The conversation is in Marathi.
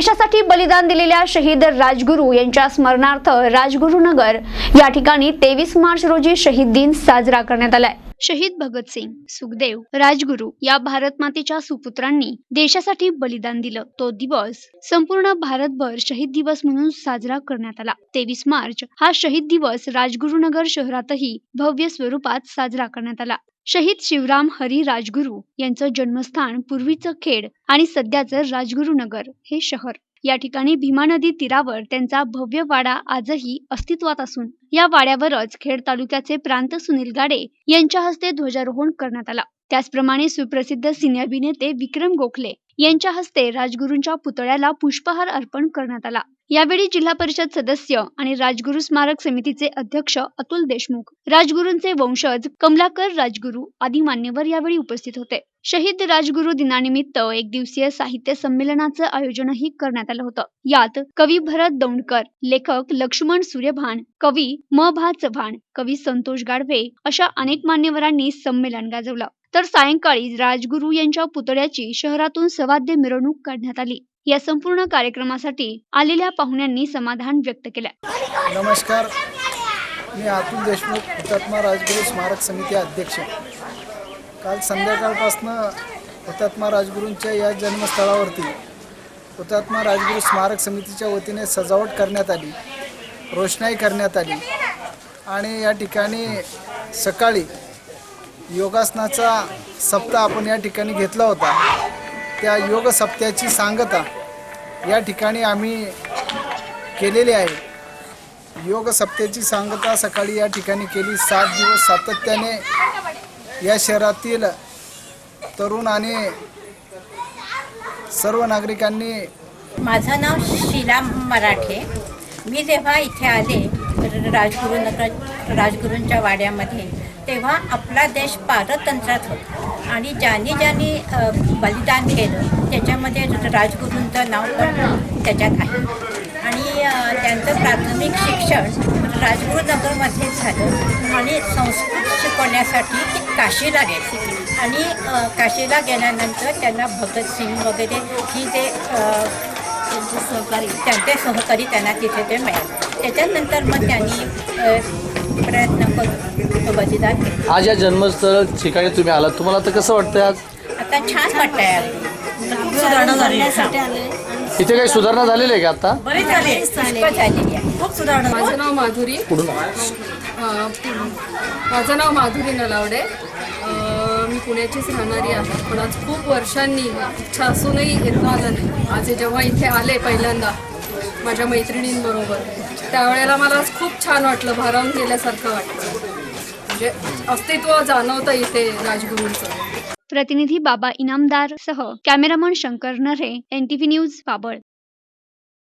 देशासाठी बलिदान दिलेल्या शहीद राजगुरू यांच्या स्मरणार्थ राजगुरुनगर या ठिकाणी तेवीस मार्च रोजी शहीद दिन साजरा करण्यात आलाय. शहीद भगतसिंग सुखदेव राजगुरू या भारत मातेच्या सुपुत्रांनी देशासाठी बलिदान दिलं. तो दिवस संपूर्ण भारतभर शहीद दिवस म्हणून साजरा करण्यात आला. तेवीस मार्च हा शहीद दिवस राजगुरुनगर शहरातही भव्य स्वरूपात साजरा करण्यात आला. शहीद शिवराम हरी राजगुरू यांचं जन्मस्थान पूर्वीचं खेड आणि सध्याचं राजगुरुनगर हे शहर. या ठिकाणी भीमा नदी तीरावर त्यांचा भव्य वाडा आजही अस्तित्वात असून या वाड्यावरच खेड तालुक्याचे प्रांत सुनील गाडे यांच्या हस्ते ध्वजारोहण करण्यात आला. त्याचप्रमाणे सुप्रसिद्ध सिने अभिनेते विक्रम गोखले यांच्या हस्ते राजगुरूंच्या पुतळ्याला पुष्पहार अर्पण करण्यात आला. यावेळी जिल्हा परिषद सदस्य आणि राजगुरू स्मारक समितीचे अध्यक्ष अतुल देशमुख राजगुरूंचे वंशज कमलाकर राजगुरू आदी मान्यवर यावेळी उपस्थित होते. शहीद राजगुरू दिनानिमित्त एक दिवसीय साहित्य संमेलनाचं आयोजनही करण्यात आलं होतं. यात कवी भरत दौंडकर लेखक लक्ष्मण सूर्यभान कवी म. भा चव्हाण कवी संतोष गाडवे अशा अनेक मान्यवरांनी संमेलन गाजवलं. तर सायंकाळी राजगुरू यांच्या पुतळ्याची शहरातून सवाद्य मिरवणूक काढण्यात आली. या संपूर्ण कार्यक्रमासाठी आलेल्या पाहुण्यांनी समाधान व्यक्त केलं. नमस्कार. मी अतुल देशमुख हुतात्मा राजगुरू स्मारक समिती अध्यक्ष. काल संध्याकाळपासनं हुतात्मा राजगुरूंच्या या जन्मस्थळावरती हुतात्मा राजगुरू स्मारक समितीच्या वतीने सजावट करण्यात आली रोषणाई करण्यात आली आणि या ठिकाणी सकाळी योगासनाचा सप्ताह आपण या ठिकाणी घेतला होता. त्या योग सप्त्याची सांगता या ठिकाणी आम्ही केलेली आहे. योग सप्त्याची सांगता सकाळी या ठिकाणी केली. सात दिवस सातत्याने या शहरातील तरुण आणि सर्व नागरिकांनी माझं नाव शिला मराठे. मी जेव्हा इथे आले राजगुरुनगर राजगुरूंच्या वाड्यामध्ये तेव्हा आपला देश पारतंत्र्यात होता. आणि ज्यांनी ज्यांनी बलिदान केलं त्याच्यामध्ये राजगुरूंचं नाव पण त्याच्यात आहे. आणि त्यांचं प्राथमिक शिक्षण राजगुरुनगरमध्येच झालं. आणि संस्कृत शिकवण्यासाठी ते काशीला गेले. आणि काशीला गेल्यानंतर त्यांना भगतसिंग वगैरे ही जे त्यांचे सहकारी त्यांचे सहकारी त्यांना तिथे ते मिळाले. त्याच्यानंतर मग त्यांनी प्रयत्न करून तो बलिदान केलं. आज या जन्मस्थळ ठिकाणी तुम्ही आलात. तुम्हाला आता कसं वाटतंय आज? आता छान वाटतंय सुधारणा झाली. इथे काही सुधारणा झालेली आहे का आता? बरेच झालेली आहे. खूप सुधारणा माझं नाव माधुरी. कुठून माझं नाव माधुरी नलावडे. अं, मी पुण्याचीच राहणारी आहे. पण आज खूप वर्षांनी इच्छा असूनही येता आलं नाही. आज जेव्हा इथे आले पहिल्यांदा माझ्या मैत्रिणींबरोबर. त्यावेळेला मला खूप छान वाटलं भारावून गेल्यासारखं वाटलं. म्हणजे अस्तित्व जाणवतं इथे राजगुरूंचं. प्रतिनिधी बाबा इनामदार सह कॅमेरामन शंकर नरे एनटीव्ही न्यूज बाबळ.